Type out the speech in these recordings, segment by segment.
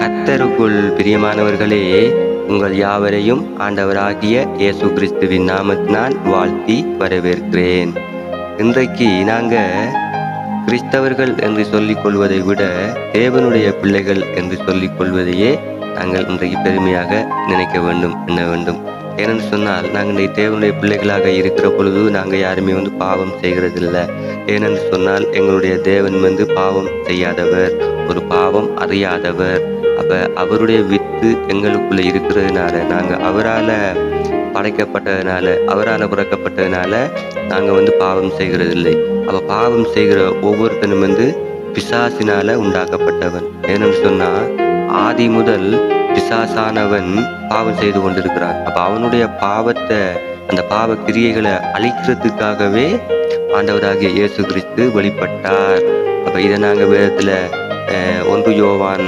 கத்தருக்குள் பிரியமானவர்களே உங்கள் யாவரையும் ஆண்டவராகிய இயேசு கிறிஸ்துவின் நாமத்தினால் வாழ்த்தி வரவேற்கிறேன். இன்றைக்கு நாங்கள் கிறிஸ்தவர்கள் என்று சொல்லிக் கொள்வதை விட தேவனுடைய பிள்ளைகள் என்று சொல்லிக் கொள்வதையே நாங்கள் இன்றைக்கு பெருமையாக நினைக்க வேண்டும் எண்ண வேண்டும். ஏனென்று சொன்னால் நாங்கள் இன்றைக்கு தேவனுடைய பிள்ளைகளாக இருக்கிற பொழுது நாங்கள் யாருமே வந்து பாவம் செய்கிறதில்லை. ஏனென்று சொன்னால் எங்களுடைய தேவன் வந்து பாவம் செய்யாதவர். ஒரு பாவம் அறியாதவர். அப்போ அவருடைய வித்து எங்களுக்குள்ளே இருக்கிறதுனால நாங்கள் அவரால் படைக்கப்பட்டதுனால அவரால் பிறக்கப்பட்டதுனால நாங்கள் வந்து பாவம் செய்கிறதில்லை. அப்போ பாவம் செய்கிற ஒவ்வொருத்தனும் வந்து பிசாசினால் உண்டாக்கப்பட்டவன். ஏன்னு சொன்னால் ஆதி முதல் பிசாசானவன் பாவம் செய்து கொண்டிருக்கிறான். அப்போ அவனுடைய பாவத்தை அந்த பாவ கிரியைகளை அழிக்கிறதுக்காகவே ஆண்டவராகிய இயேசு கிறிஸ்து வெளிப்பட்டார். அப்போ இதை நாங்கள் வேதத்தில் ஒன்று யோவான்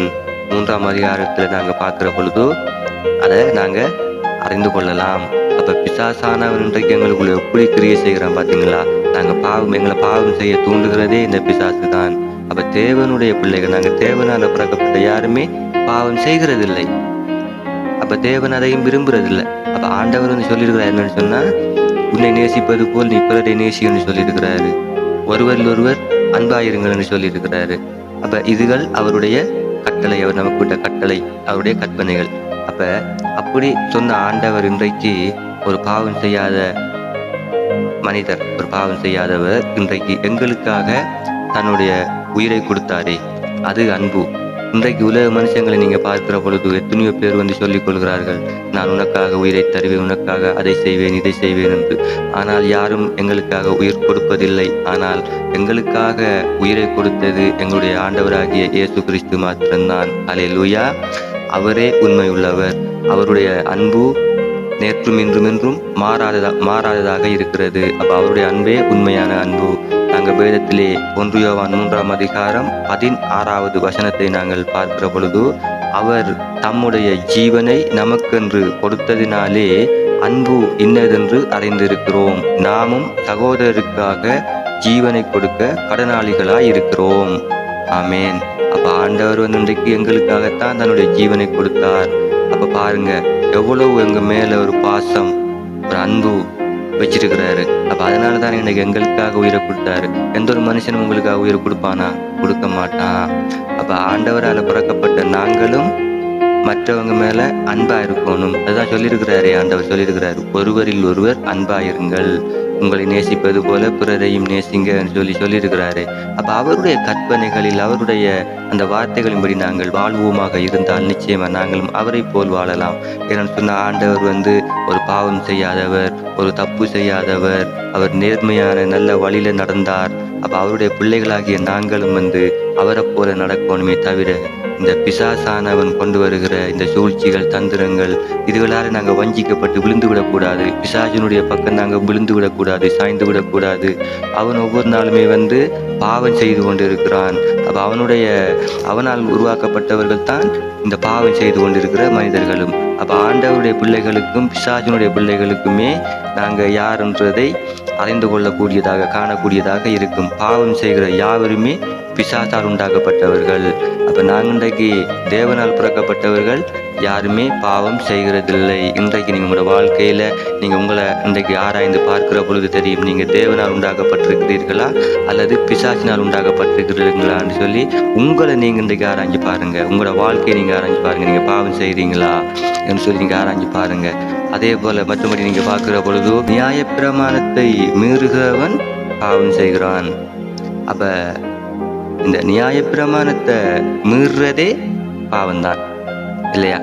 மூன்றாம் அதிகாரத்தில் நாங்க பார்க்கிற பொழுது அதை நாங்க அறிந்து கொள்ளலாம். அப்ப பிசாசானவன் இன்றைக்கு எங்களுக்குள்ள எப்படி கிரியை செய்கிறான் பார்த்தீங்களா நாங்க பாவம் எங்களை பாவம் செய்ய தூண்டுகிறதே இந்த பிசாசு தான் அப்ப தேவனுடைய பிள்ளைகள் நாங்க தேவனால பிறக்கப்பட்ட யாருமே பாவம் செய்கிறதில்லை. அப்ப தேவன் அதையும் விரும்புறதில்லை. அப்ப ஆண்டவர் வந்து சொல்லியிருக்கிறார் என்னன்னு சொன்னா உன்னை நேசிப்பது போல் நீ பிறரை நேசின்னு சொல்லியிருக்கிறாரு. ஒருவரில் ஒருவர் அன்பாயிருங்கள்னு சொல்லியிருக்கிறாரு. அப்ப இதுகள் அவருடைய கட்டளை அவர் நமக்கு விட்ட கட்டளை அவருடைய கற்பனைகள். அப்ப அப்படி சொன்ன ஆண்டவர் இன்றைக்கு ஒரு பாவம் செய்யாத மனிதர் ஒரு பாவம் செய்யாதவர் இன்றைக்கு எங்களுக்காக தன்னுடைய உயிரை கொடுத்தாரே. அது அன்பு. இன்றைக்கு உலக மனுஷங்களை நீங்கள் பார்க்கிற பொழுது எத்தனையோ பேர் வந்து சொல்லிக் கொள்கிறார்கள் நான் உனக்காக உயிரை தருவேன் உனக்காக அதை செய்வேன் இதை செய்வேன் என்று. ஆனால் யாரும் எங்களுக்காக உயிர் கொடுப்பதில்லை. ஆனால் எங்களுக்காக உயிரை கொடுத்தது எங்களுடைய ஆண்டவராகிய இயேசு கிறிஸ்து மாத்திரம்தான். அல்லேலூயா. அவரே உண்மை உள்ளவர். அவருடைய அன்பு நேற்றும் இன்றும் என்றும் மாறாததா மாறாததாக இருக்கிறது. அப்போ அவருடைய அன்பே உண்மையான அன்பு. நாங்கள் வேதத்திலே ஒன்று யோவான் மூன்றாம் அதிகாரம் பதினாறாவது வசனத்தை நாங்கள் பார்க்கிற பொழுது அவர் தம்முடைய ஜீவனை நமக்கென்று கொடுத்ததினாலே அன்பு இன்னதென்று அறிந்திருக்கிறோம். நாமும் சகோதரருக்காக ஜீவனை கொடுக்க கடனாளிகளாய் இருக்கிறோம் ஆமேன். அப்ப ஆண்டவர் வந்து இன்றைக்கு எங்களுக்காகத்தான் தன்னுடைய ஜீவனை கொடுத்தார். அப்ப பாருங்க எவ்வளவு எங்க மேல ஒரு பாசம் ஒரு அன்பு வச்சிருக்கிறாரு. அப்ப அதனால தான் எனக்கு எங்களுக்காக உயிரை கொடுத்தாரு. எந்த ஒரு மனுஷனும் உங்களுக்காக உயிரை கொடுப்பானா? கொடுக்க மாட்டான். அப்ப ஆண்டவரால பிறக்கப்பட்ட நாங்களும் மற்றவங்க மேல அன்பா இருக்கணும். அதுதான் சொல்லியிருக்கிறாரே ஆண்டவர் சொல்லியிருக்கிறாரு. ஒருவரில் ஒருவர் அன்பாயிருங்கள். உங்களை நேசிப்பது போல பிறரையும் நேசிங்கன்னு சொல்லி சொல்லியிருக்கிறாரு. அப்ப அவருடைய கற்பனைகளில் அவருடைய அந்த வார்த்தைகளின்படி நாங்கள் வாழ்வோமாக இருந்தால் நிச்சயமா நாங்களும் அவரை போல் வாழலாம். ஏன்னு சொன்ன ஆண்டவர் வந்து ஒரு பாவம் செய்யாதவர் ஒரு தப்பு செய்யாதவர். அவர் நேர்மையான நல்ல வழியில நடந்தார். அப்ப அவருடைய பிள்ளைகளாகிய நாங்களும் வந்து அவரை போல நடக்கணுமே தவிர இந்த பிசாசானவன் கொண்டு வருகிற இந்த சூழ்ச்சிகள் தந்திரங்கள் இதுகளால் நாங்கள் வஞ்சிக்கப்பட்டு விழுந்து விடக்கூடாது பிசாசினுடைய பக்கம் நாங்கள் விழுந்து விடக்கூடாது சாய்ந்து விடக்கூடாது. அவன் ஒவ்வொரு நாளுமே வந்து பாவம் செய்து கொண்டு இருக்கிறான் அப்போ அவனுடைய அவனால் உருவாக்கப்பட்டவர்கள் தான் இந்த பாவம் செய்து கொண்டிருக்கிற மனிதர்களும். அப்போ ஆண்டவருடைய பிள்ளைகளுக்கும் பிசாஜினுடைய பிள்ளைகளுக்குமே நாங்கள் யாருன்றதை அறிந்து கொள்ளக்கூடியதாக காணக்கூடியதாக இருக்கும். பாவம் செய்கிற யாவருமே பிசாசால் உண்டாக்கப்பட்டவர்கள் அப்போ நாங்கள் இன்றைக்கு தேவனால் பிறக்கப்பட்டவர்கள் யாருமே பாவம் செய்கிறதில்லை. இன்றைக்கு நீங்கள் உங்களோட வாழ்க்கையில் நீங்கள் உங்களை இன்றைக்கு ஆராய்ந்து பார்க்கிற பொழுது தெரியும். நீங்கள் தேவனால் உண்டாக்கப்பட்டிருக்கிறீர்களா அல்லது பிசாசினால் உண்டாக்கப்பட்டிருக்கிறீங்களான்னு சொல்லி உங்களை நீங்கள் இன்றைக்கு ஆராய்ஞ்சு பாருங்கள் உங்களோட வாழ்க்கையை நீங்கள் ஆராய்ஞ்சு பாருங்கள் நீங்கள் பாவம் செய்கிறீங்களா என்று சொல்லி நீங்கள் ஆராய்ஞ்சு பாருங்கள் அதே போல் மற்றபடி நீங்கள் பார்க்குற பொழுது நியாயப்பிரமாணத்தை மீறுகிறவன் பாவம் செய்கிறான். அப்போ இந்த நியாயப்பிரமாணத்தை மீறுறதே பாவம்தான். இல்லையா?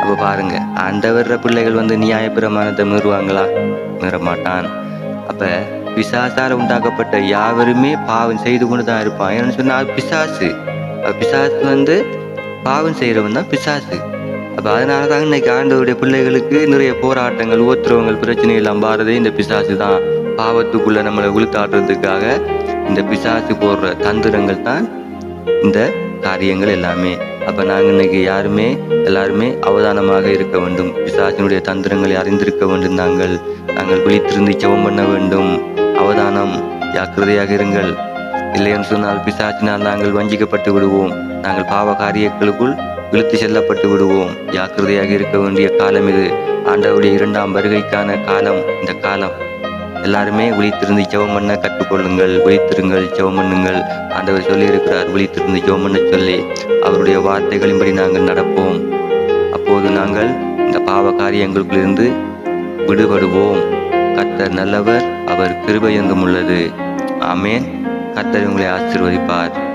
அப்போ பாருங்க ஆண்டவர்ற பிள்ளைகள் வந்து நியாயப்பிரமாணத்தை மீறுவாங்களா? மீற மாட்டான் அப்ப பிசாசால உண்டாக்கப்பட்ட யாவருமே பாவம் செய்து கொண்டு தான் இருப்பான். ஏன்னு சொன்னா பிசாசு. பிசாசு வந்து பாவம் செய்யறவன் தான் பிசாசு. அப்ப அதனால தான் இன்னைக்கு ஆண்டவருடைய பிள்ளைகளுக்கு நிறைய போராட்டங்கள் உபத்திரவங்கள் பிரச்சனை எல்லாம் பாரதே இந்த பிசாசு தான் பாவத்துக்குள்ள நம்மளை உளுத்தாடுறதுக்காக இந்த பிசாசு போடுற தந்திரங்கள் தான் இந்த காரியங்கள் எல்லாமே. அப்ப நாங்க இன்னைக்கு யாருமே எல்லாருமே அவதானமாக இருக்க வேண்டும். பிசாசினுடைய தந்திரங்களை அறிந்திருக்க வேண்டும் நாங்கள். நாங்கள் விழித்திருந்து ஜெபம் பண்ண வேண்டும். அவதானம் ஜாக்கிரதையாக இருங்கள். இல்லையென்று சொன்னால் பிசாசினால் நாங்கள் வஞ்சிக்கப்பட்டு விடுவோம். நாங்கள் பாவ காரியங்களுக்குள் இழுத்து செல்லப்பட்டு விடுவோம். ஜாக்கிரதையாக இருக்க வேண்டிய காலம் இது. ஆண்டவருடைய இரண்டாம் வருகைக்கான காலம். இந்த காலம் எல்லாருமே விழித்திருந்து ஜெபம் பண்ண கற்றுக்கொள்ளுங்கள் விழித்திருங்கள் ஜெபம் பண்ணுங்கள் ஆண்டவர் சொல்லியிருக்கிறார் விழித்திருந்து ஜெபம் பண்ண சொல்லி அவருடைய வார்த்தைகளின்படி நாங்கள் நடப்போம். அப்போது நாங்கள் இந்த பாவ காரியங்களுக்குள்ளிருந்து விடுபடுவோம். கத்தர் நல்லவர் அவர் கிருபை என்றும் உள்ளது. ஆமேன். கத்தர் உங்களை ஆசீர்வதிப்பார்.